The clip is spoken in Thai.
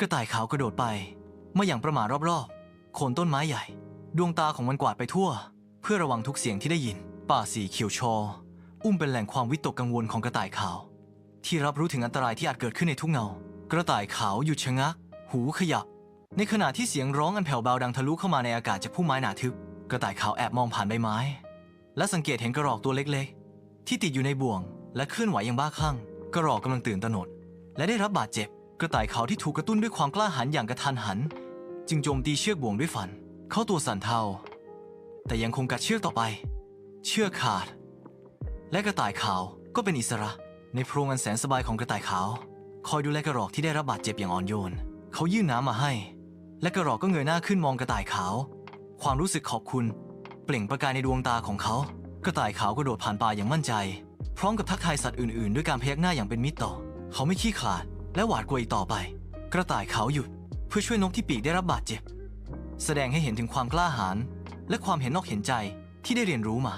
กระต่ายขาวกระโดดไปมาอย่างประมาทรอบๆ โคนต้นไม้ใหญ่ ดวงตาของมันกวาดไปทั่ว เพื่อระวังทุกเสียงที่ได้ยิน ป่าสีเขียวชอ อุ้มเป็นแหล่งความวิตกกังวลของกระต่ายขาว ที่รับรู้ถึงอันตรายที่อาจเกิดขึ้นในทุกเงา กระต่ายขาวหยุดชะงัก หูขยับ ในขณะที่เสียงร้องอันแผ่วเบาดังทะลุเข้ามาในอากาศจากพุ่มไม้หนาทึบ กระต่ายขาวแอบมองผ่านใบไม้ และสังเกตเห็นกระรอกตัวเล็กๆ ที่ติดอยู่ในบ่วง และเคลื่อนไหวอย่างบ้าคลั่ง กระรอกกำลังตื่นตระหนกและได้รับบาดเจ็บ กระต่ายขาวที่ถูกกระตุ้นด้วยความกล้าหาญอย่างกระทันหัน จึงโจมตีเชือกบ่วงด้วยฟัน เข้าตัวสันเทา แต่ยังคงกัดเชือกต่อไป เชือกขาด และกระต่ายขาวก็เป็นอิสระ ในโพรงอันแสนสบายของกระต่ายขาว คอยดูแลกระรอกที่ได้รับบาดเจ็บอย่างอ่อนโยน เขายื่นน้ำมาให้ และกระรอกก็เงยหน้าขึ้นมองกระต่ายขาว ความรู้สึกขอบคุณ เปล่งประกายในดวงตาของเขา กระต่ายขาวกระโดดผ่านป่าอย่างมั่นใจ พร้อมกับทักทายสัตว์อื่น ๆ ด้วยการพยักหน้าอย่างเป็นมิตรต่อ เขาไม่ขี้ขลาด และหวาดกลัวอีกต่อไป กระต่ายขาวหยุดเพื่อช่วยนกที่ปีกได้รับบาดเจ็บ แสดงให้เห็นถึงความกล้าหาญและความเห็นนอกเห็นใจที่ได้เรียนรู้มา